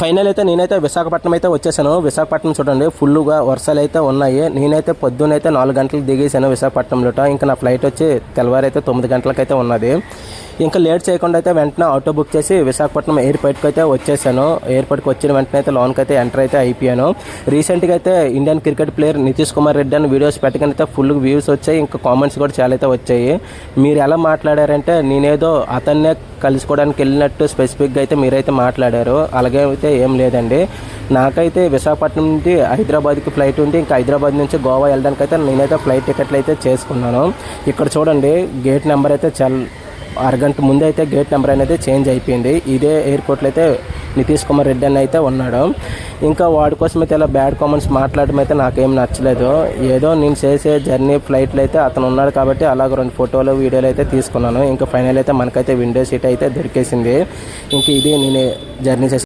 Final అయితే నేనైతే విశాఖపట్నం అయితే వచ్చేసాను. విశాఖపట్నం చూడండి ఫుల్గా వర్షాలు అయితే ఉన్నాయి. నేనైతే పొద్దున్న అయితే నాలుగు గంటలకు దిగేసాను విశాఖపట్నంలో ఇంకా నా ఫ్లైట్ వచ్చి తెల్లవారు అయితే తొమ్మిది గంటలకైతే ఉన్నది. ఇంకా లేట్ చేయకుండా అయితే వెంటనే ఆటో బుక్ చేసి విశాఖపట్నం ఎయిర్పోర్ట్కి అయితే వచ్చేసాను. ఎయిర్పోర్ట్కి వచ్చిన వెంటనే అయితే లోన్కి అయితే ఎంటర్ అయితే అయిపోయాను. రీసెంట్గా అయితే Indian cricket player Nitish Kumar Reddy అని వీడియోస్ పెట్టగానే అయితే ఫుల్ వ్యూస్ వచ్చాయి. ఇంకా కామెంట్స్ కూడా చాలా అయితే వచ్చాయి. మీరు ఎలా మాట్లాడారంటే నేనేదో అతన్నే కలుసుకోవడానికి వెళ్ళినట్టు స్పెసిఫిక్గా అయితే మీరైతే మాట్లాడారు. అలాగే అయితే ఏం లేదండి. నాకైతే విశాఖపట్నం నుండి హైదరాబాద్కి ఫ్లైట్ ఉంది. ఇంకా హైదరాబాద్ నుంచి గోవా వెళ్ళడానికి అయితే నేనైతే ఫ్లైట్ టికెట్లు అయితే చేసుకున్నాను. ఇక్కడ చూడండి గేట్ నెంబర్ అయితే చాలా అరగంట ముందే అయితే గేట్ నెంబర్ అనేది చేంజ్ అయిపోయింది. ఇదే ఎయిర్పోర్ట్లో అయితే నితీష్ కుమార్ రెడ్డి అని అయితే ఉన్నాడు. ఇంకా వాడి కోసం అయితే ఇలా బ్యాడ్ కామెంట్స్ మాట్లాడడం అయితే నాకేం నచ్చలేదు. ఏదో నేను చేసే జర్నీ ఫ్లైట్లో అయితే అతను ఉన్నాడు కాబట్టి అలాగ రెండు ఫోటోలు వీడియోలు అయితే తీసుకున్నాను. ఇంకా ఫైనల్ అయితే మనకైతే విండో సీట్ అయితే దొరికేసింది. ఇంక ఇది నేను జర్నీ చేసి